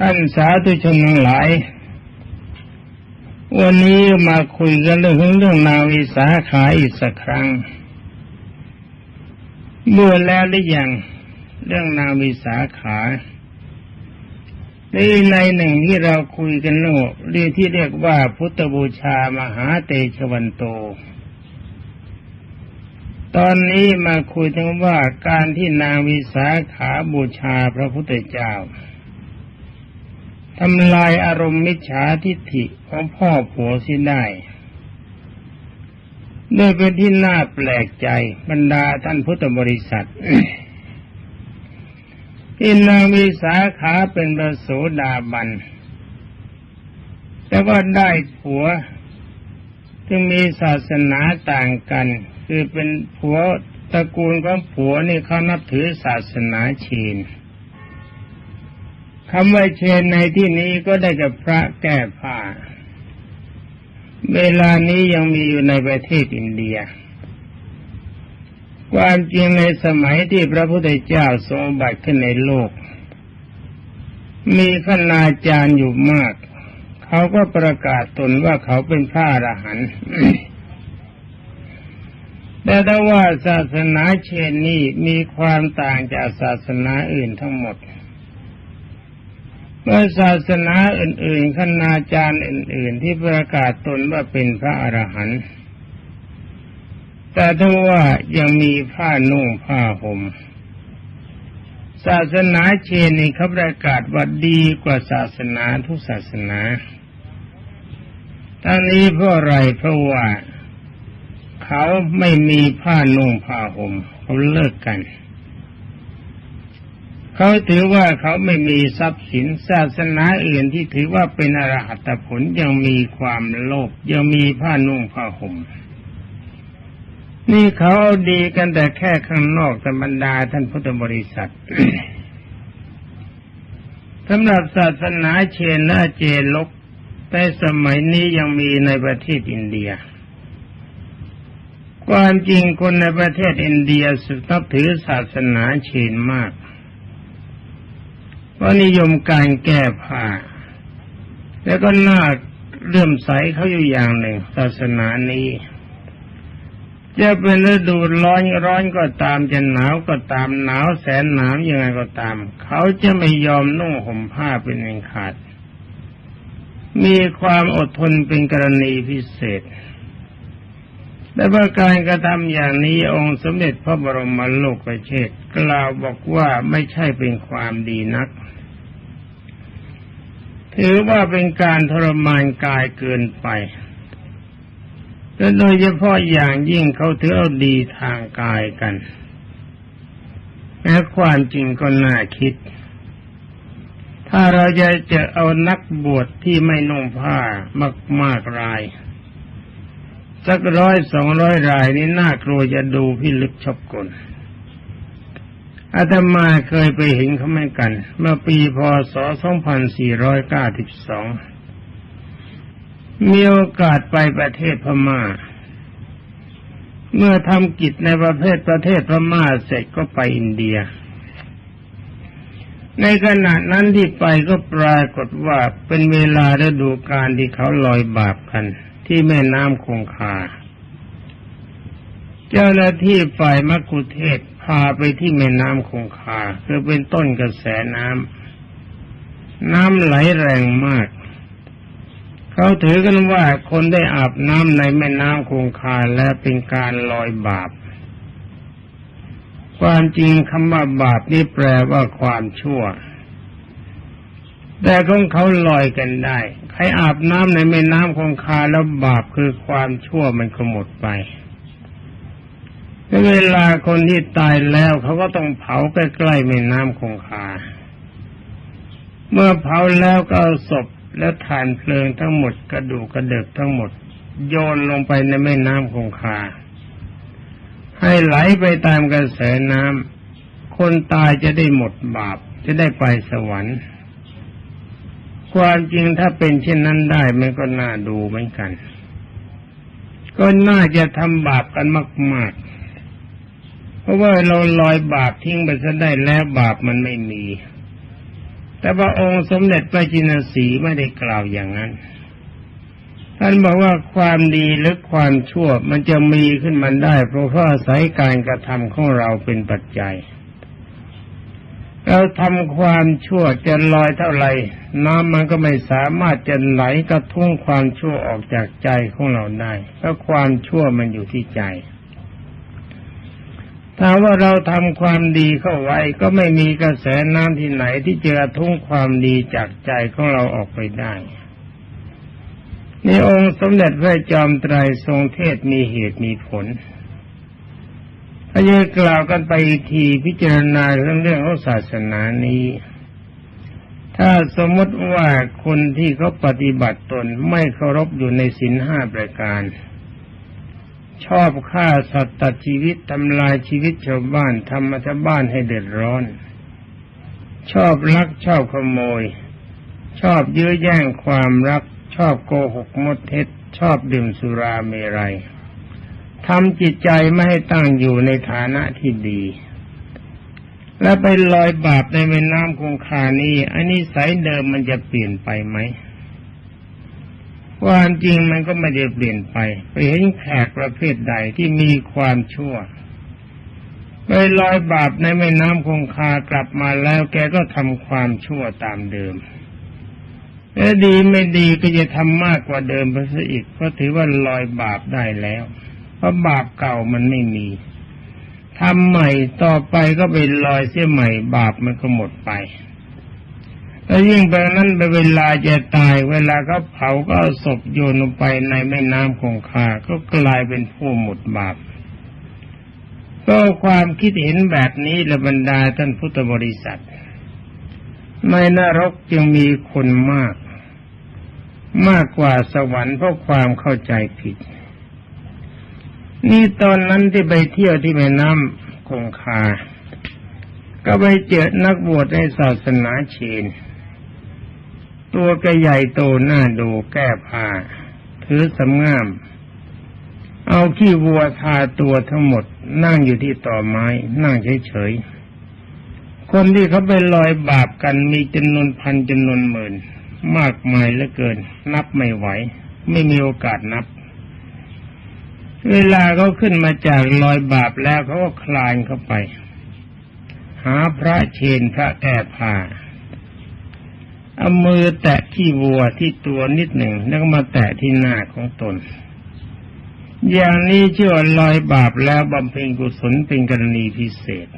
ท่านสาธุชนทั้งหลาย วันนี้มาคุยกันเรื่องเรื่องนาวิสาขาอีกสักครั้งเมื่อแล้วหรือยังเรื่องนาวิสาขาในในหนึ่งที่เราคุยกันเรื่องเรื่องที่เรียกว่าพุทธบูชามหาเตชวันโต ตอนนี้มาคุยถึงว่าการที่นางวิสาขาบูชาพระพุทธเจ้า ทำลายอารมณ์มิจฉาทิฏฐิของพ่อผัวสิได้ด้วยเป็นที่น่าแปลกใจบรรดาท่านพุทธบริษัทที่นางมีสาขาเป็นประโสดาบัน แต่ว่าได้ผัวซึ่งมีศาสนาต่างกัน คือเป็นผัวตระกูลของผัวนี่เขานับถือศาสนาชีน คำว่าเชนในที่นี้ก็ได้กับพระแก้ผ้า เวลานี้ยังมีอยู่ในประเทศอินเดีย ความจริงในสมัยที่พระพุทธเจ้าทรงบัติขึ้นในโลก มีคณาจารย์อยู่มาก เขาก็ประกาศตนว่าเขาเป็นพระอรหันต์แต่ถ้าว่าศาสนาเชนนี้มีความต่างจากศาสนาอื่นทั้งหมด เมื่อศาสนาอื่นๆคณาจารย์อื่น ๆ ที่ประกาศตนว่าเป็นพระอรหันต์แต่ถ้าว่ายังมีผ้านุ่งผ้าหม่มศาสนาเชนนี่เขาประกาศว่าดีกว่าศาสนาทุกศาสนาทั้งนี้เพราะอะไรเพราะว่าเขาไม่มีผ้านุ่งผ้าห่มเขาเลิกกันเขาถือว่าเขาไม่มีทรัพย์สินศาสนาอื่นที่ถือว่าเป็นอรหัตผลยังมีความโลภยังมีผ้านุ่งผ้าห่มนี่เขาเอาดีกันแต่แค่ข้างนอกแต่บรรดาท่านพุทธบริษัทสำหรับศาสนาเชนนาเจลกแต่สมัยนี้ยังมีในประเทศอินเดีย ความจริงคนในประเทศอินเดียสุนับถือศาสนาเชนมาก เพรานิยมการแก้ผ้า แล้วก็น่าเลื่อมใสเขาอยู่อย่างหนึ่ง ศาสนานี้ จะเป็นฤดูร้อนร้อนก็ตามจะหนาวก็ตามหนาวแสนหนาวยังไงก็ตาม เขาจะไม่ยอมนุ่งห่มผ้าเป็นเองขาด มีความอดทนเป็นกรณีพิเศษ และว่าการกระทำอย่างนี้องค์สมเด็จพระบรมโลกเชษกล่าวบอกว่าไม่ใช่เป็นความดีนัก ถือว่าเป็นการทรมานกายเกินไปและโดยเฉพาะอย่างยิ่งเขาถือเอาดีทางกายกันและความจริงก็น่าคิด ถ้าเราจะจะเอานักบวชที่ไม่นุ่งผ้ามากมากราย สักร้อยสองร้อยรายนี่น่ากลัวจะดูพิลึกชอบกลอาตมาเคยไปเห็นเขาเหมือนกัน เมื่อปีพศ 2492 มีโอกาสไปประเทศพมา่า เมื่อทำกิจในประเภทประเทศพม่าเสร็จก็ไปอินเดีย ในขณะนั้นที่ไปก็ปรากฏว่าเป็นเวลาฤดูกาลที่เขาลอยบาปกัน ที่แม่น้ำคงคา เจ้าหน้าที่ฝ่ายมักคุเทศพาไปที่แม่น้ำคงคา คือเป็นต้นกระแสน้ำน้ำไหลแรงมาก เขาถือกันว่าคนได้อาบน้ำในแม่น้ำคงคาและเป็นการลอยบาป ความจริงคำว่าบาปนี่แปลว่าความชั่ว แต่ของเขาลอยกันได้ ใครอาบน้ำในแม่น้ำคงคาแล้วบาปคือความชั่วมันก็หมดไปเวลาคนที่ตายแล้วเขาก็ต้องเผาใกล้ๆแม่น้ำคงคา เมื่อเผาแล้วก็เอาศพและฐานเพลิงทั้งหมดกระดูกกระเดิกทั้งหมด โยนลงไปในแม่น้ำคงคา ให้ไหลไปตามกระแสน้ำคนตายจะได้หมดบาปจะได้ไปสวรรค์ ความจริงถ้าเป็นเช่นนั้นได้มันก็น่าดูเหมือนกัน ก็น่าจะทำบาปกันมาก ๆ เพราะว่าเราลอยบาปทิ้งไปซะได้แล้วบาปมันไม่มี แต่ว่าองค์สมเด็จพระจินสีไม่ได้กล่าวอย่างนั้นท่านบอกว่าความดีหรือความชั่วมันจะมีขึ้นมาได้ เพราะว่าอาศัยการกระทำของเราเป็นปัจจัย เราทำความชั่วจะลอยเท่าไหร่น้ำมันก็ไม่สามารถจะไหลกระทุ่งความชั่วออกจากใจของเราได้เพราะความชั่วมันอยู่ที่ใจถ้าว่าเราทำความดีเข้าไว้ก็ไม่มีกระแสน้ำที่ไหนที่จะกระทุ่งความดีจากใจของเราออกไปได้ในองค์สมเด็จพระจอมไตรทรงเทศมีเหตุมีผล ถ้าจะกล่าวกันไปอีกทีพิจารณาเรื่องเรื่องของศาสนานี้ ถ้าสมมติว่าคนที่เขาปฏิบัติตนไม่เคารพอยู่ในศีลห้าประการ ชอบฆ่าสัตว์ตัดชีวิตทำลายชีวิตชาวบ้านทำมาชาวบ้านให้เดือดร้อน ชอบลักชอบขโมย ชอบยื้อแย่งความรัก ชอบโกหกมดเท็จ ชอบดื่มสุราเมรัย ทำจิตใจไม่ให้ตั้งอยู่ในฐานะที่ดี และไปลอยบาปในแม่น้ำคงคานี้ อันนี้สายเดิมมันจะเปลี่ยนไปไหมความจริงมันก็ไม่ได้เปลี่ยนไป ไปเห็นแขกประเภทใดที่มีความชั่ว ไปลอยบาปในแม่น้ำคงคากลับมาแล้วแกก็ทำความชั่วตามเดิมและดีไม่ดีก็จะทำมากกว่าเดิมไปซะอีกเพราะถือว่าลอยบาปได้แล้ว เพราะบาปเก่ามันไม่มีทำใหม่ต่อไปก็ไปลอยเสียใหม่ บาปมันก็หมดไป แล้วยิ่งไปนั้นไปเวลาจะตาย เวลาเขาเผาก็เอาศพโยนลงไปในแม่น้ำคงคา ก็กลายเป็นผู้หมดบาปก็ความคิดเห็นแบบนี้ละบรรดาท่านพุทธบริษัท ในนรกจึงมีคนมาก มากกว่าสวรรค์เพราะความเข้าใจผิด นี่ตอนนั้นที่ไปเที่ยวที่แม่น้ำคงคา ก็ไปเจอนักบวชในศาสนาเชน ตัวก็ใหญ่โตหน้าดูแก้ผ้าถือสำงาม เอาขี้วัวทาตัวทั้งหมด นั่งอยู่ที่ต่อไม้ นั่งเฉยๆ คนที่เขาไปลอยบาปกันมีจำนวนพันจำนวนหมื่น มากมายเหลือเกิน นับไม่ไหว ไม่มีโอกาสนับ เวลาเขาขึ้นมาจากลอยบาปแล้วเขาก็คลานเข้าไป หาพระเชนพระแก้ผ้าเอามือแตะที่วัวที่ตัวนิดหนึ่งแล้วก็มาแตะที่หน้าของตน อย่างนี้เชื่อลอยบาปแล้วบำเพ็ญกุศลเป็นกรณีพิเศษ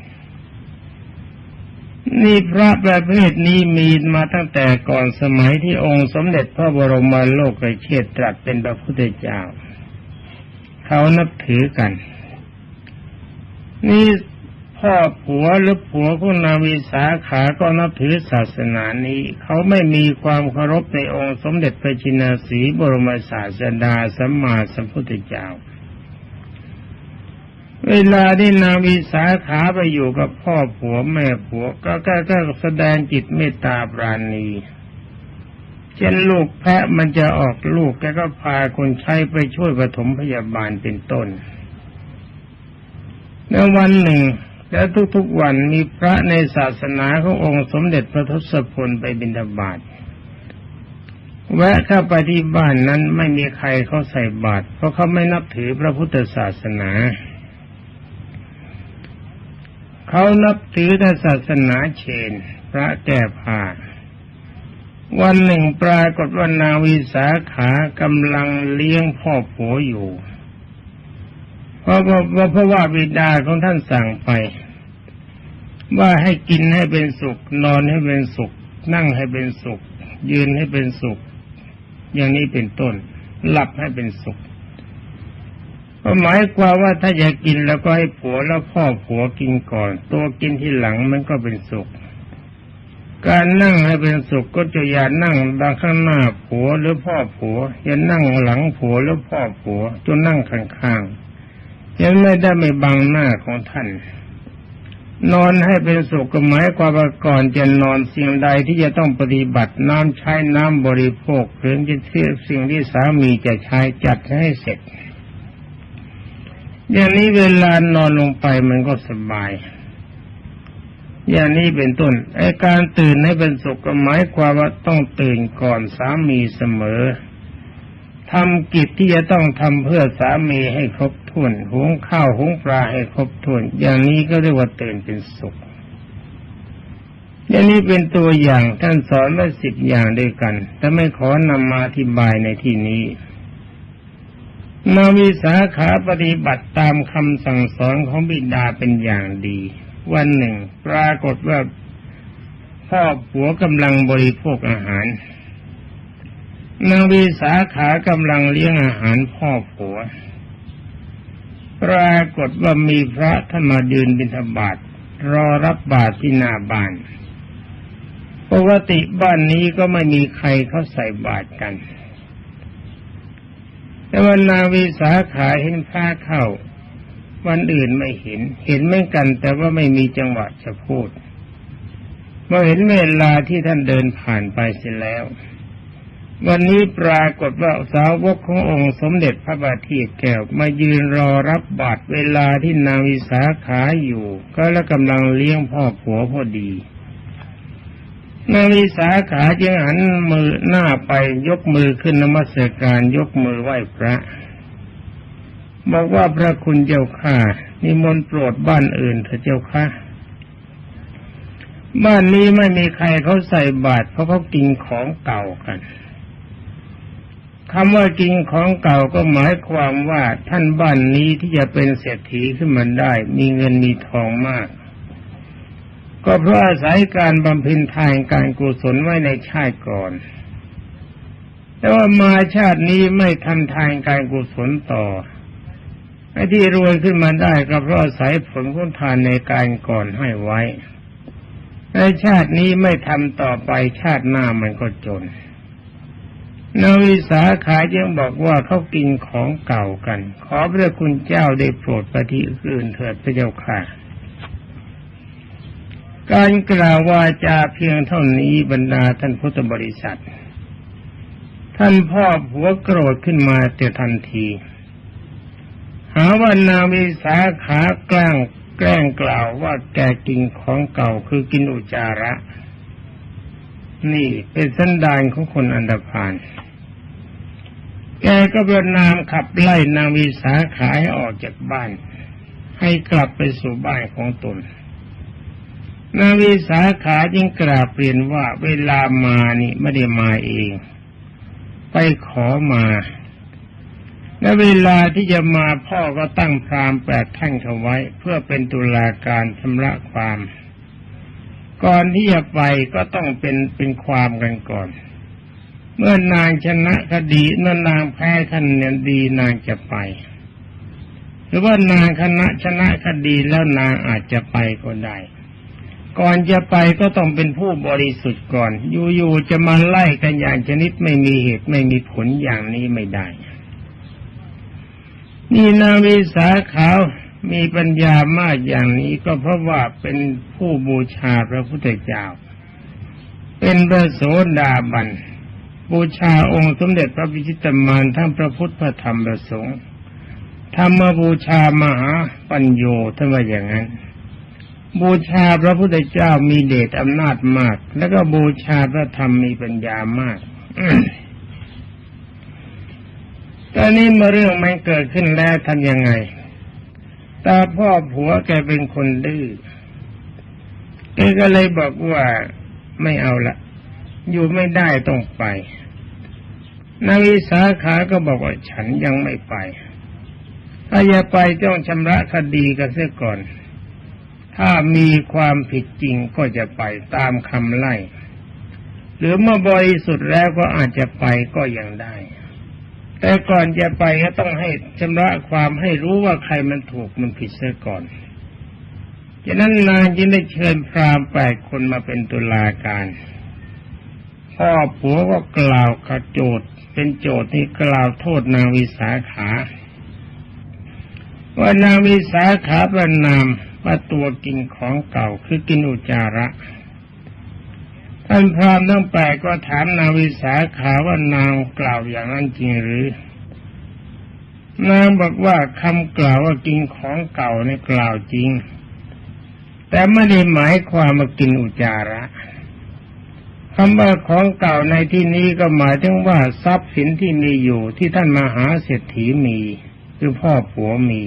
นี่พระประเภทนี้มีมาตั้งแต่ก่อนสมัยที่องค์สมเด็จพระบรมโลกเชษตรัสเป็นพระพุทธเจ้า เขานับถือกัน นี่พ่อผัวหรือผัวของนาวิสาขาก็นับถือศาสนานี้ เขาไม่มีความเคารพในองค์สมเด็จพระจินาสีบรมศาสดาสัมมาสัมพุทธเจ้า เวลาที่นาวิสาขาไปอยู่กับพ่อผัวแม่ผัวก็ก็ก็แสดงจิตเมตตาปราณี เช่นลูกแพะมันจะออกลูกแกก็พาคนใช้ไปช่วยปฐมพยาบาลเป็นต้นในวันหนึ่ง แล้วทุกๆวันมีพระในศาสนาขององค์สมเด็จพระทศพลไปบิณฑบาตแวะเข้าไปที่บ้านนั้นไม่มีใครเขาใส่บาตรเพราะเขาไม่นับถือพระพุทธศาสนาเขานับถือแต่ศาสนาเชน พระแก้ผ้า วันหนึ่งปรากฏว่านาวิสาขากำลังเลี้ยงพ่อผัวอยู่เพราะว่าเพราะว่าบิดาของท่านสั่งไป ว่าให้กินให้เป็นสุข นอนให้เป็นสุข นั่งให้เป็นสุข ยืนให้เป็นสุข อย่างนี้เป็นต้น หลับให้เป็นสุขก็หมายความว่าถ้าอยากกินแล้วก็ให้ผัวแล้วพ่อผัวกินก่อน ตัวกินที่หลังมันก็เป็นสุข การนั่งให้เป็นสุขก็จะอย่านั่งบางข้างหน้าผัวหรือพ่อผัว อย่านั่งหลังผัวหรือพ่อผัวจนนั่งข้างๆยังไม่ได้ไม่บังหน้าของท่าน นอนให้เป็นสุขก็หมายความว่าก่อนจะนอนสิ่งใดที่จะต้องปฏิบัติน้ำใช้น้ำบริโภคหรือจะเทียบสิ่งที่สามีจะใช้จัดให้เสร็จ อย่างนี้เวลานอนลงไปมันก็สบาย อย่างนี้เป็นต้นไอการตื่นให้เป็นสุขหมายความว่าต้องตื่นก่อนสามีเสมอทำกิจที่จะต้องทำเพื่อสามีให้ครบถ้วนหุงข้าวหุงปลาให้ครบถ้วน อย่างนี้ก็เรียกว่าตื่นเป็นสุข อย่างนี้เป็นตัวอย่างท่านสอนไว้สิบอย่างด้วยกัน แต่ไม่ขอนำมาอธิบายในที่นี้นาวิสาขาปฏิบัติตามคำสั่งสอนของบิดาเป็นอย่างดี วันหนึ่ง ปรากฏว่าพ่อผัวกำลังบริโภคอาหารนางวิสาขากำลังเลี้ยงอาหารพ่อผัว ปรากฏว่ามีพระท่านมายืนบิณฑบาตรอรับบาตรที่หน้าบ้านปกติบ้านนี้ก็ไม่มีใครเขาใส่บาตรกัน แต่ว่านางวิสาขาเห็นพระเข้า วันอื่นไม่เห็น เห็นไม่กัน แต่ว่าไม่มีจังหวะจะพูดเมื่อเห็นเวลาที่ท่านเดินผ่านไปเสร็จแล้ว วันนี้ปรากฏว่าสาวกขององค์สมเด็จพระบาทีแก้วมายืนรอรับบาตรเวลาที่นางวิสาขาอยู่ ก็แล้วกำลังเลี้ยงพ่อผัวพอดีนางวิสาขาจึงหันมือหน้าไปยกมือขึ้นนมัสการยกมือไหว้พระ บอกว่าพระคุณเจ้าข้านิมนต์โปรดบ้านอื่นเถอะเจ้าค่ะบ้านนี้ไม่มีใครเขาใส่บาตรเพราะเขากินของเก่ากันคำว่ากินของเก่าก็หมายความว่าท่านบ้านนี้ที่จะเป็นเศรษฐีขึ้นมาได้ มีเงินมีทองมาก ก็เพราะอาศัยการบำเพ็ญทานการกุศลไว้ในชาติก่อน แต่ว่ามาชาตินี้ไม่ทำทานการกุศลต่อ ไอ้ที่รวยขึ้นมาได้ก็เพราะอาศัยผลของทานในการก่อนให้ไว้ในชาตินี้ไม่ทำต่อไปชาติหน้ามันก็จนนาวิสาขายังบอกว่าเขากินของเก่ากัน ขอพระคุณเจ้าได้โปรดปฏิอื่นเถิดพระเจ้าค่ะ การกล่าววาจาเพียงเท่านี้บรรดาท่านพุทธบริษัท ท่านพ่อผัวโกรธขึ้นมาแต่ทันที หาว่านาวิสาขาแกล้งแกล้งกล่าวว่าแกกินของเก่าคือกินอุจจาระ นี่เป็นสันดานของคนอันดพานแกก็ประนามขับไล่นางวิสาขาให้ออกจากบ้าน ให้กลับไปสู่บ้านของตน นางวิสาขาจึงกราบเปลี่ยนว่าเวลามานี่ไม่ได้มาเอง ไปขอมา และเวลาที่จะมาพ่อก็ตั้งพรามแปดท่านเขาไว้ เพื่อเป็นตุลาการชำระความ ก่อนที่จะไปก็ต้องเป็นเป็นความกันก่อน เมื่อนางชนะคดีเมื่อนางแพ้คะแนนดีนางจะไป หรือว่านางคณะชนะคดีแล้วนางอาจจะไปก็ได้ก่อนจะไปก็ต้องเป็นผู้บริสุทธิ์ก่อน อยู่ๆจะมาไล่กันอย่างชนิดไม่มีเหตุไม่มีผลอย่างนี้ไม่ได้ นี่นางวิสาขาวมีปัญญามากอย่างนี้ก็เพราะว่าเป็นผู้บูชาพระพุทธเจ้า เป็นพระโสดาบัน บูชาองค์สมเด็จพระพิชิตมารทั้งพระพุทธพระธรรมพระสงฆ์ธรรมบูชามหาปัญโยท่านว่าอย่างนั้น บูชาพระพุทธเจ้ามีเดชอำนาจมาก แล้วก็บูชาพระธรรมมีปัญญามาก ตอนนี้เมื่อเรื่องมันเกิดขึ้นแล้วทำยังไง ตาพ่อผัวแกเป็นคนดื้อแกก็เลยบอกว่าไม่เอาละ อยู่ไม่ได้ต้องไปนาวิสาขาก็บอกว่าฉันยังไม่ไป ถ้าจะไปต้องชำระคดีกันเสียก่อน ถ้ามีความผิดจริงก็จะไปตามคำไล่ หรือเมื่อบริสุทธิ์แล้วก็อาจจะไปก็ยังได้ แต่ก่อนจะไปก็ต้องให้ชำระความให้รู้ว่าใครมันถูกมันผิดเสียก่อนฉะนั้นนางจึงได้เชิญพราหมณ์แปดคนมาเป็นตุลาการ พ่อผัวก็กล่าวขโจทย์เป็นโจทย์ที่กล่าวโทษนางวิสาขา ว่านางวิสาขาประนามว่าตัวกินของเก่าคือกินอุจาระ ท่านพรามทั้งแปดก็ถามนางวิสาขาว่านางกล่าวอย่างนั้นจริงหรือ นางบอกว่าคำกล่าวว่ากินของเก่าในกล่าวจริง แต่ไม่ได้หมายความมากินอุจจาระคำว่าของเก่าในที่นี้ก็หมายถึงว่าทรัพย์สินที่มีอยู่ที่ท่านมหาเศรษฐีมีคือพ่อผัวมี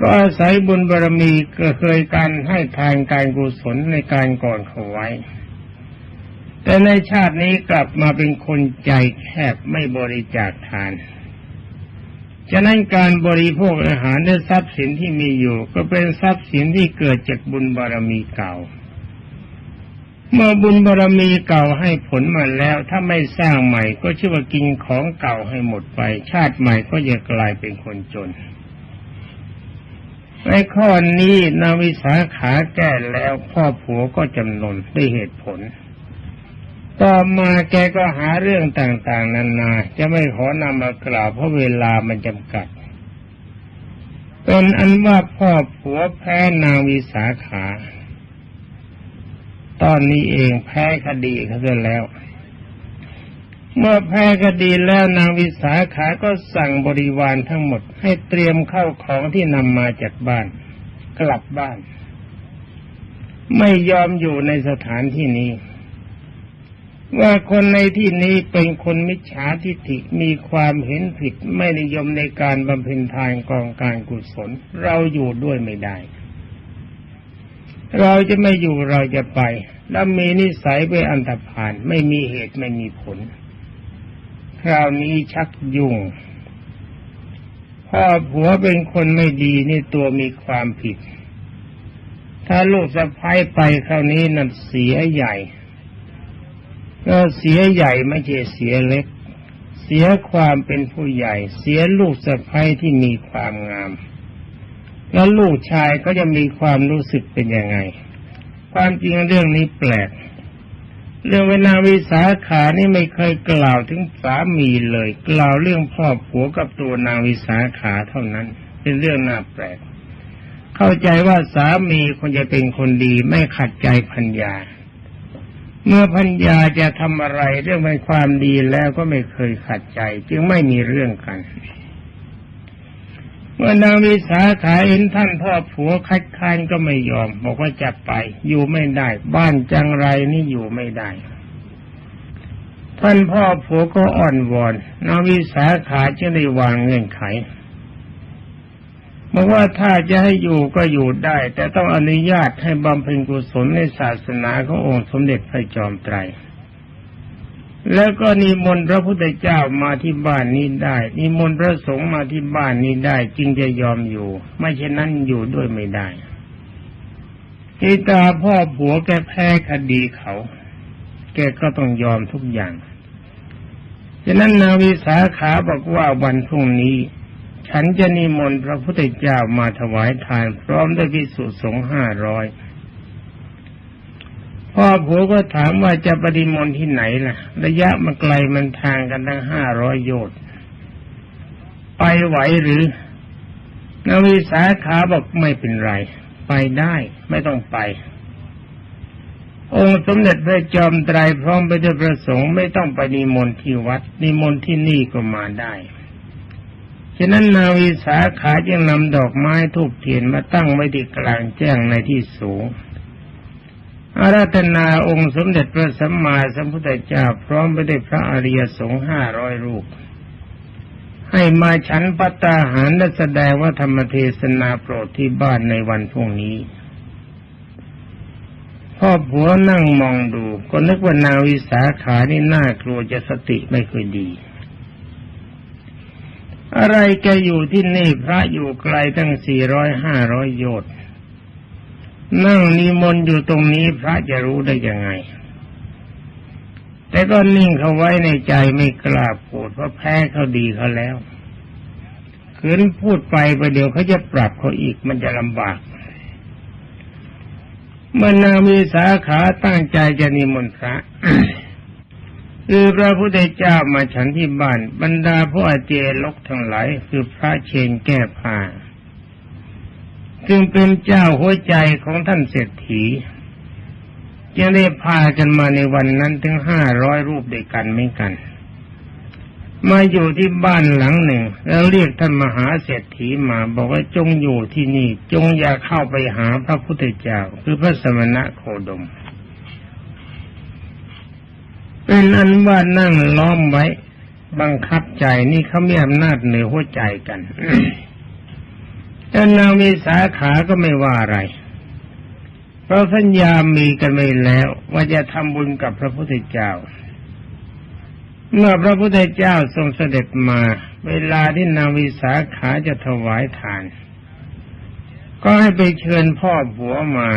ก็อาศัยบุญบารมีก็เคยการให้ทานการกุศลในการก่อนเขาไว้ แต่ในชาตินี้กลับมาเป็นคนใจแคบไม่บริจาคทาน ฉะนั้นการบริโภคอาหารและทรัพย์สินที่มีอยู่ ก็เป็นทรัพย์สินที่เกิดจากบุญบารมีเก่า เมื่อบุญบารมีเก่าให้ผลมาแล้ว ถ้าไม่สร้างใหม่ก็ชื่อว่ากินของเก่าให้หมดไป ชาติใหม่ก็จะกลายเป็นคนจนในข้อนี้นาวิสาขาแก้แล้วพ่อผัวก็จำนนด้วยเหตุผล ต่อมาแกก็หาเรื่องต่างๆนานา จะไม่ขอนำมากล่าวเพราะเวลามันจำกัด เป็นอันว่าพ่อผัวแพ้นางวิสาขา ตอนนี้เองแพ้คดีเขาเสียแล้ว เมื่อแพ้คดีแล้วนางวิสาขาก็สั่งบริวารทั้งหมด ให้เตรียมเข้าของที่นำมาจากบ้าน กลับบ้าน ไม่ยอมอยู่ในสถานที่นี้ ว่าคนในที่นี้เป็นคนมิจฉาทิฏฐิมีความเห็นผิดไม่นิยมในการบำเพ็ญทานกองการกุศล เราอยู่ด้วยไม่ได้ เราจะไม่อยู่เราจะไป แล้วมีนิสัยไปนอันตรพานไม่มีเหตุไม่มีผล คราวนี้ชักยุ่งพ่อผัวเป็นคนไม่ดีนี่ตัวมีความผิด ถ้าลูกสะพ้ายไปคราวนี้นั่นเสียใหญ่ ก็เสียใหญ่ไม่ใช่เสียเล็ก เสียความเป็นผู้ใหญ่ เสียลูกสะพ้ยที่มีความงาม แล้วลูกชายก็จะมีความรู้สึกเป็นยังไง ความจริงเรื่องนี้แปลก เรื่องเวลาวิสาขานี่ไม่เคยกล่าวถึงสามีเลย กล่าวเรื่องพ่อผัวกับตัวนางวิสาขาเท่านั้น เป็นเรื่องน่าแปลก เข้าใจว่าสามีควรจะเป็นคนดีไม่ขัดใจพัญญา เมื่อพัญญาจะทำอะไรเรื่องเป็นความดีแล้วก็ไม่เคยขัดใจ จึงไม่มีเรื่องกัน เมื่อนางวิสาขาเห็นท่านพ่อผัวคัดค้านก็ไม่ยอม บอกว่าจะไป อยู่ไม่ได้ บ้านจังไรนี่อยู่ไม่ได้ ท่านพ่อผัวก็อ่อนวอนนางวิสาขาจึงได้วางเงื่อนไข บอกว่าถ้าจะให้อยู่ก็อยู่ได้ แต่ต้องอนุญาตให้บำเพ็ญกุศลในศาสนาขององค์สมเด็จพระจอมไตร แล้วก็นิมนต์พระพุทธเจ้ามาที่บ้านนี้ได้ นิมนต์พระสงฆ์มาที่บ้านนี้ได้จึงจะยอมอยู่ ไม่เช่นนั้นอยู่ด้วยไม่ได้กีตาพ่อผัวแกแพ้คดีเขา แกก็ต้องยอมทุกอย่างฉะนั้นนาวิสาขาบอกว่าวันพรุ่งนี้ ฉันจะนิมนต์พระพุทธเจ้ามาถวายทาน พร้อมด้วยพิสุสงฆ์ห้าร้อยพ่อผัวก็ถามว่าจะปฏิมนต์ที่ไหนล่ะ ระยะมันไกลมันทางกันตั้งห้าร้อยโยชน์ไปไหวหรือนาวิสาขาบอกไม่เป็นไร ไปได้ไม่ต้องไป องค์สมเด็จพระจอมไตรพร้อมไปด้วยพระสงฆ์ไม่ต้องไปนิมนต์ที่วัดนิมนต์ที่นี่ก็มาได้ ฉะนั้นนาวิสาขาจึงนำดอกไม้ทูบเทียนมาตั้งไว้ที่กลางแจ้งในที่สูง อาราธนาองค์สมเด็จพระสัมมาสัมพุทธเจ้าพร้อมไปด้วยพระอริยสงฆ์ห้าร้อยรูป ให้มาฉันปัตตาหารและแสดงว่าธรรมเทศนาโปรดที่บ้านในวันพรุ่งนี้พ่อผัวนั่งมองดู ก็นึกว่านางวิสาขานี่น่ากลัวจะสติไม่ค่อยดี อะไรแกอยู่ที่นี่พระอยู่ไกลตั้งสี่ร้อยห้าร้อยโยชน์นั่งนิมนต์อยู่ตรงนี้พระจะรู้ได้ยังไง แต่ก็นิ่งเขาไว้ในใจไม่กล้าพูดเพราะแพ้เขาดีเขาแล้วขืนพูดไปประเดี๋ยวเขาจะปรับเขาอีกมันจะลำบาก เมื่อนางมีสาขาตั้งใจจะนิมนต์พระ คือพระพุทธเจ้ามาฉันที่บ้าน บรรดาผู้อาเจลกทั้งหลายคือพระเชนแก้ผ้าซึ่งเป็นเจ้าหัวใจของท่านเศรษฐีจึงได้พากันมาในวันนั้นถึงห้าร้อยรูปด้วยกันไม่กัน มาอยู่ที่บ้านหลังหนึ่ง แล้วเรียกท่านมหาเศรษฐีมาบอกว่าจงอยู่ที่นี่ จงอย่าเข้าไปหาพระพุทธเจ้า คือพระสมณะโคดม เป็นอันว่านั่งล้อมไว้ บังคับใจนี่เขามีอำนาจเหนือหัวใจกันแต่นางวิสาขาก็ไม่ว่าอะไร เพราะสัญญามีกันไปแล้ว ว่าจะทำบุญกับพระพุทธเจ้า เมื่อพระพุทธเจ้าทรงเสด็จมา เวลาที่นางวิสาขาจะถวายทาน ก็ให้ไปเชิญพ่อผัวมา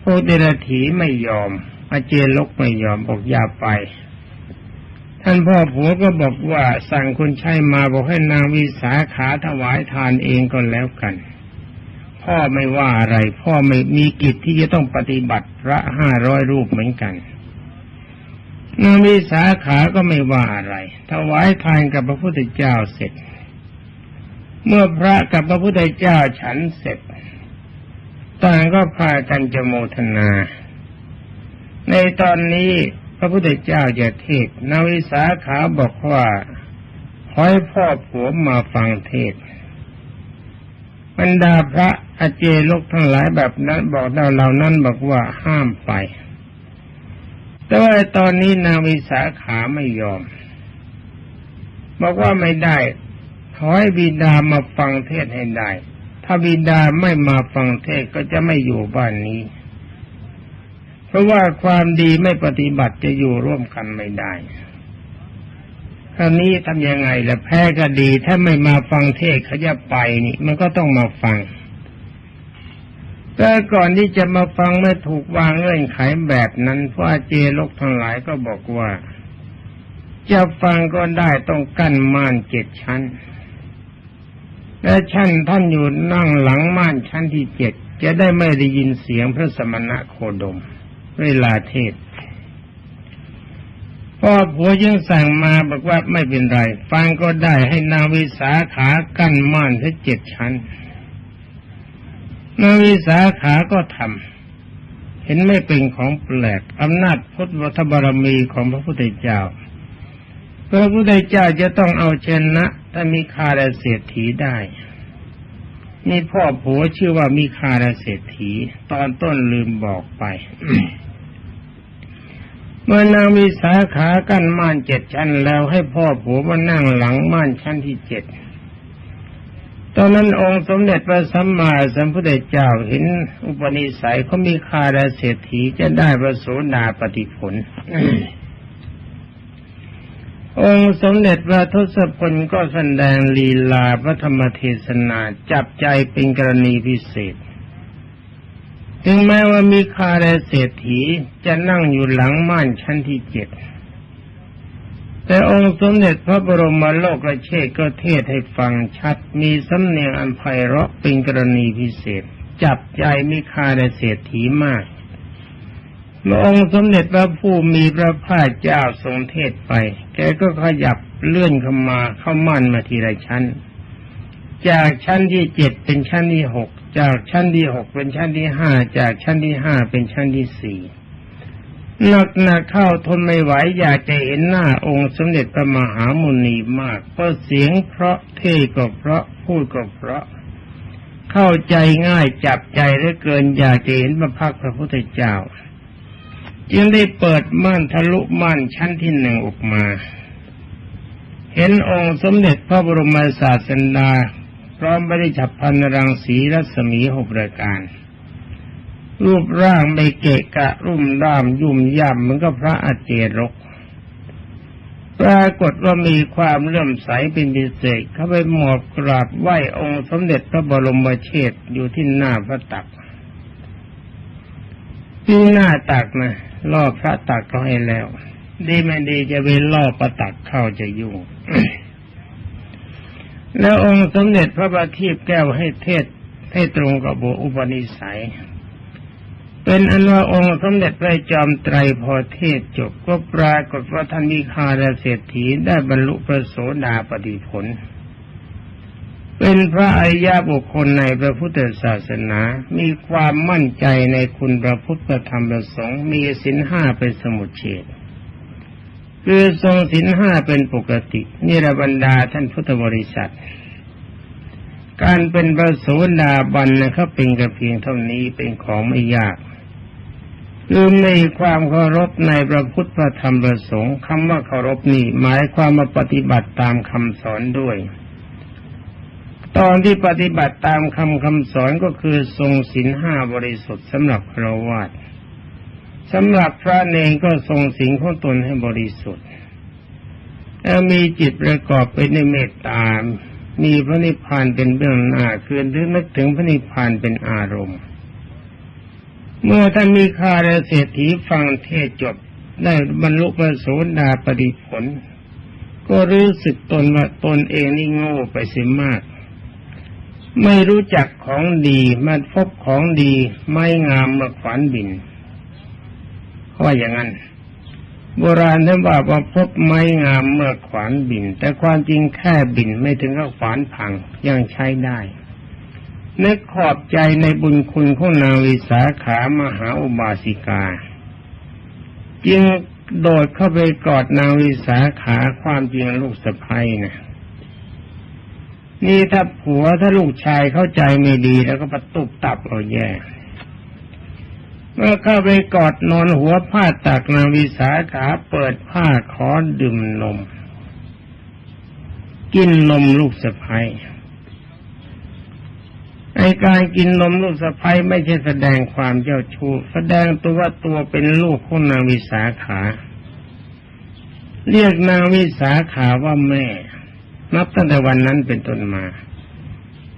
โพธิรถีไม่ยอม อาเจนลกไม่ยอมบอกอย่าไป ท่านพ่อผัวก็บอกว่าสั่งคนใช้มาบอกให้นางวิสาขาถวายทานเองก็แล้วกัน พ่อไม่ว่าอะไร พ่อไม่มีกิจที่จะต้องปฏิบัติพระห้าร้อยรูปเหมือนกันนางวิสาขาก็ไม่ว่าอะไรถวายทานกับพระพุทธเจ้าเสร็จ เมื่อพระกับพระพุทธเจ้าฉันเสร็จต่างก็พากันจะโมทนา ในตอนนี้พระพุทธเจ้าจะเทศนาวิสาขาบอกว่าขอให้พ่อผัวมาฟังเทศบรรดาพระอาเจโลกทั้งหลายแบบนั้นบอกเราเหล่านั้นบอกว่าห้ามไป แต่ว่าตอนนี้นางวิสาขาไม่ยอม บอกว่าไม่ได้ ขอให้บิดามาฟังเทศให้ได้ ถ้าบิดาไม่มาฟังเทศก็จะไม่อยู่บ้านนี้ ราะว่าความดีไม่ปฏิบัติจะอยู่ร่วมกันไม่ได้คราวนี้ทำยังไงล่ะแพ้ก็ดี ถ้าไม่มาฟังเทศเขาจะไปนี่ มันก็ต้องมาฟัง แต่ก่อนที่จะมาฟังไม่ถูกวางเงื่อนไขแบบนั้นพระอเจลกทั้งหลายก็บอกว่า จะฟังก็ได้ต้องกั้นม่านเจ็ดชั้น และชั้นท่านอยู่นั่งหลังม่านชั้นที่เจ็ดจะได้ไม่ได้ยินเสียงพระสมณะโคดม เวลาเทศพ่อผัวยังสั่งมาบอกว่าไม่เป็นไร ฟังก็ได้ให้นางวิสาขากั้นม่านทั้งเจ็ดชั้นนางวิสาขาก็ทำเห็นไม่เป็นของแปลกอำนาจพุทธบารมีของพระพุทธเจ้า พระพุทธเจ้าจะต้องเอาชนะถ้ามีคาราเศรษฐีได้นี่พ่อผัวชื่อว่ามีคาราเศรษฐี ตอนต้นลืมบอกไป เมื่อนางมีสาขากั้นม่านเจ็ดชั้นแล้วให้พ่อผัวมานั่งหลังม่านชั้นที่เจ็ดตอนนั้นองค์สมเด็จพระสัมมาสัมพุทธเจ้าเห็นอุปนิสัยเขามีคาราเศรษฐีจะได้ประโสดาปฏิผล องค์สมเด็จพระทศพลก็แสดงลีลาพระธรรมเทศนาจับใจเป็นกรณีพิเศษ ถึงแม้ว่ามีคาแรเศรษฐีจะนั่งอยู่หลังม่านชั้นที่เจ็ดแต่องค์สมเด็จพระบรมโลกเชษก็เทศให้ฟังชัด มีสำเนียงอันไพเราะเป็นกรณีพิเศษ จับใจมีคาแรเศรษฐีมากเมื่อองค์สมเด็จพระผู้มีพระภาคเจ้าทรงเทศไป แกก็ขยับเลื่อนเข้ามาเข้ามั่นมาทีละชั้น จากชั้นที่เจ็ดเป็นชั้นที่หก จากชั้นที่หกเป็นชั้นที่ห้าจากชั้นที่ห้าเป็นชั้นที่สี่หนักหนักเข้าทนไม่ไหวอยากจะเห็นหน้าองค์สมเด็จพระมหามุนีมากเพราะเสียงเพราะเท่ก็เพราะพูดก็เพราะ เข้าใจง่ายจับใจเหลือเกินอยากจะเห็นพระพักพระพุทธเจ้า จึงได้เปิดม่านทะลุม่านชั้นที่หนึ่งออกมา เห็นองค์สมเด็จพระบรมศาสดา ร้อมบริฉับพันรังสีรัศมีหกประการ รูปร่างไม่เกะกะรุ่มร่ามยุ่มย่ำเหมือนกับพระอาเจรก ปรากฏว่ามีความเลื่อมใสเป็นพิเศษเข้าไปหมอบกราบไหว้องค์สมเด็จพระบรมเชษฐ์อยู่ที่หน้าพระตักที่หน้าตักนะล่อพระตักก็ให้แล้ว ดีไม่ดีจะไปล่อประตักเข้าจะยุ่ง แล้วองค์สมเด็จพระบาทีพแก้วให้เทศให้ตรงกับโบอุปนิสัย เป็นอันว่าองค์สมเด็จพระจอมไตรพอเทศจบก็ปรากฏว่าท่านมีคาราเศรษฐีได้บรรลุพระโสดาปฏิผล เป็นพระอริยบุคคลในพระพุทธศาสนา มีความมั่นใจในคุณพระพุทธธรรมประสงค์ มีสินห้าเป็นสมุทเฉด คือทรงศีลห้าเป็นปกตินี่ระบรรดาท่านพุทธบริษัท การเป็นพระโสดาบันนะครับเป็นกระเพียงเท่านี้เป็นของไม่ยากคือมีความเคารพในพระพุทธธรรมพระสงฆ์คำว่าเคารพนี่หมายความมาปฏิบัติตามคำสอนด้วย ตอนที่ปฏิบัติตามคำคำสอนก็คือทรงศีลห้าบริสุทธิ์สำหรับพระวา สำหรับพระเนงก็ทรงศีลของตนให้บริสุทธิ์และมีจิตประกอบไปในเมตตา มีพระนิพพานเป็นเบื้องหน้าคือนึกถึงพระนิพพานเป็นอารมณ์ เมื่อท่านมีคาราเศรษฐีฟังเทศจบได้บรรลุพระโสดาปฏิผล ก็รู้สึกตนว่าตนเองนี่โง่ไปเสียมาก ไม่รู้จักของดีมาพบของดี ไม่งามมื่อขวานบิน ว่าอย่างนั้น โบราณท่านว่าว่าพบไม้งามเมื่อขวานบิน แต่ความจริงแค่บินไม่ถึงกับขวานพังยังใช้ได้นึกขอบใจในบุญคุณของนางวิสาขามหาอุบาสิกา จึงโดดเข้าไปกอดนางวิสาขาความจริงลูกสะพ้ยนะนี่ถ้าผัวถ้าลูกชายเข้าใจไม่ดีแล้วก็ประตุบตับเราแย่ เมื่อเข้าไปกอดนอนหัวผ้าตักนางวิสาขาเปิดผ้าขอดื่มนม กินนมลูกสะพ้ยไอการกินนมลูกสะพ้ยไม่ใช่แสดงความเจ้าชู้แสดงตัวว่าตัวเป็นลูกของนางวิสาขา เรียกนางวิสาขาว่าแม่ นับตั้งแต่วันนั้นเป็นต้นมา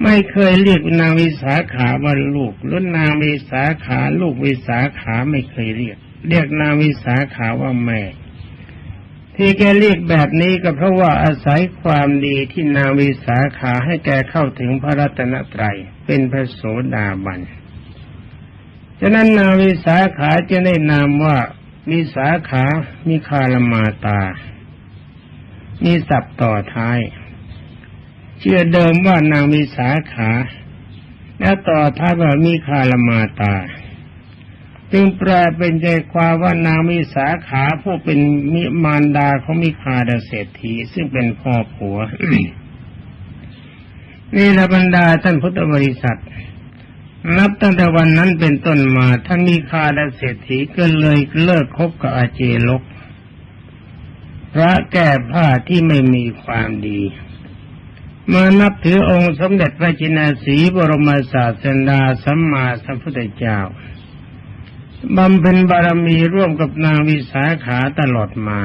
ไม่เคยเรียกนางวิสาขาว่าลูกหรือนางวิสาขาลูกวิสาขาไม่เคยเรียก เรียกนางวิสาขาว่าแม่ ที่แกเรียกแบบนี้ก็เพราะว่าอาศัยความดีที่นางวิสาขาให้แกเข้าถึงพระรัตนตรัยเป็นพระโสดาบันฉะนั้นนางวิสาขาจะได้นามว่าวิสาขา มีคารมาตา มีศัพท์ต่อท้าย เชื่อเดิมว่านางวิสาขา และต่อท้ายว่ามีคารมาตา จึงแปลเป็นใจความว่านางมิสาขาผู้เป็นมิมารดาของมิคาดาเศรษฐีซึ่งเป็นพ่อผัวนี่ละบรรดาท่านพุทธบริษัทนับตั้งแต่วันนั้นเป็นต้นมาท่านมีคาดาเศรษฐีก็เลยเลิกคบกับอาเจลก พระแก้ผ้าที่ไม่มีความดี มานับถือองค์สมเด็จพระจินาสีบรมศาสดาสัมมาสัมพุทธเจ้าบำเพ็ญบารมีร่วมกับนางวิสาขาตลอดมา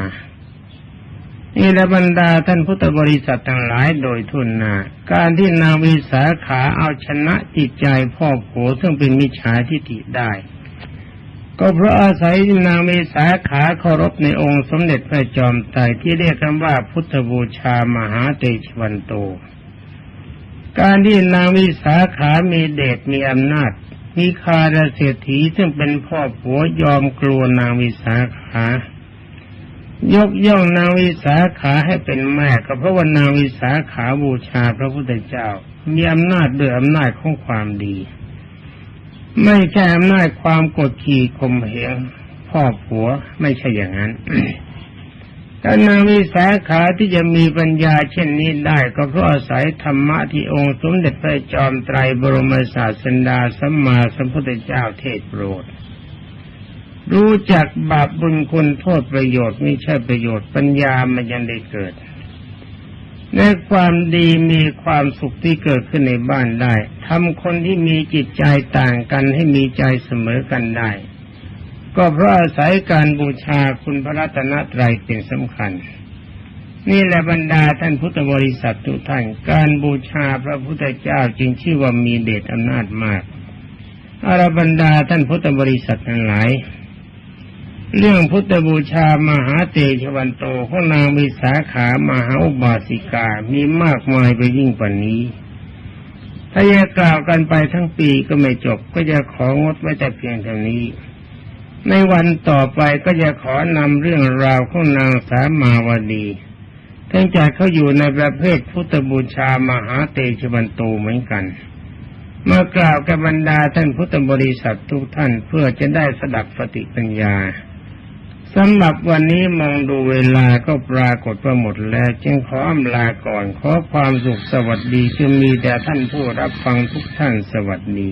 นี่และบรรดาท่านพุทธบริษัททั้งหลายโดยทุนนาการที่นางวิสาขาเอาชนะจิตใจพ่อโผซึ่งเป็นมิจฉาทิฏฐิได้ ก็เพราะอาศัยนางวิสาขาเคารพในองค์สมเด็จพระจอมไตรที่เรียกกันว่าพุทธบูชามหาเตชวันโต การที่นางวิสาขามีเดชมีอำนาจ มีคาราเศรษฐีซึ่งเป็นพ่อผัวยอมกลัวนางวิสาขายกย่องนางวิสาขาให้เป็นแม่ก็เพราะว่านางวิสาขาบูชาพระพุทธเจ้า มีอำนาจด้วยอำนาจของความดี ไม่ใช่อำนาจความกดขี่ข่มเหงพ่อผัวไม่ใช่อย่างนั้นแต่นางวิสาขาที่จะมีปัญญาเช่นนี้ได้ก็เพราะอาศัยธรรมะที่องค์สมเด็จพระจอมไตรบรมศาสดาสัมมาสัมพุทธเจ้าเทศโปรด รู้จักบาปบุญคุณโทษประโยชน์ไม่ใช่ประโยชน์ปัญญามันยังได้เกิด ในความดีมีความสุขที่เกิดขึ้นในบ้านได้ทำคนที่มีจิตใจต่างกันให้มีใจเสมอกันได้ ก็เพราะอาศัยการบูชาคุณพระรัตนตรัยเป็นสำคัญ นี่แหละบรรดาท่านพุทธบริษัททุกท่าน การบูชาพระพุทธเจ้าจึงชื่อว่ามีเดชอำนาจมากอารบรรดาท่านพุทธบริษัททั้งหลาย เรื่องพุทธบูชามหาเตชวันโตของนางวิสาขามหาอุบาสิกา มีมากมายไปยิ่งกว่านี้ ถ้าจะกล่าวกันไปทั้งปีก็ไม่จบ ก็จะของดไว้แต่เพียงเท่านี้ ในวันต่อไปก็จะขอนำเรื่องราวของนางสามาวดีทั้งจากเขาอยู่ในประเภทพุทธบูชามหาเตชวันโตเหมือนกันมากล่าวกับบรรดาท่านพุทธบริษัททุกท่านเพื่อจะได้สดับปฏิปัญญา สำหรับวันนี้มองดูเวลาก็ปรากฏว่าหมดแล้ว จึงขออำลาก่อน ขอความสุขสวัสดีจะมีแต่ท่านผู้รับฟังทุกท่านสวัสดี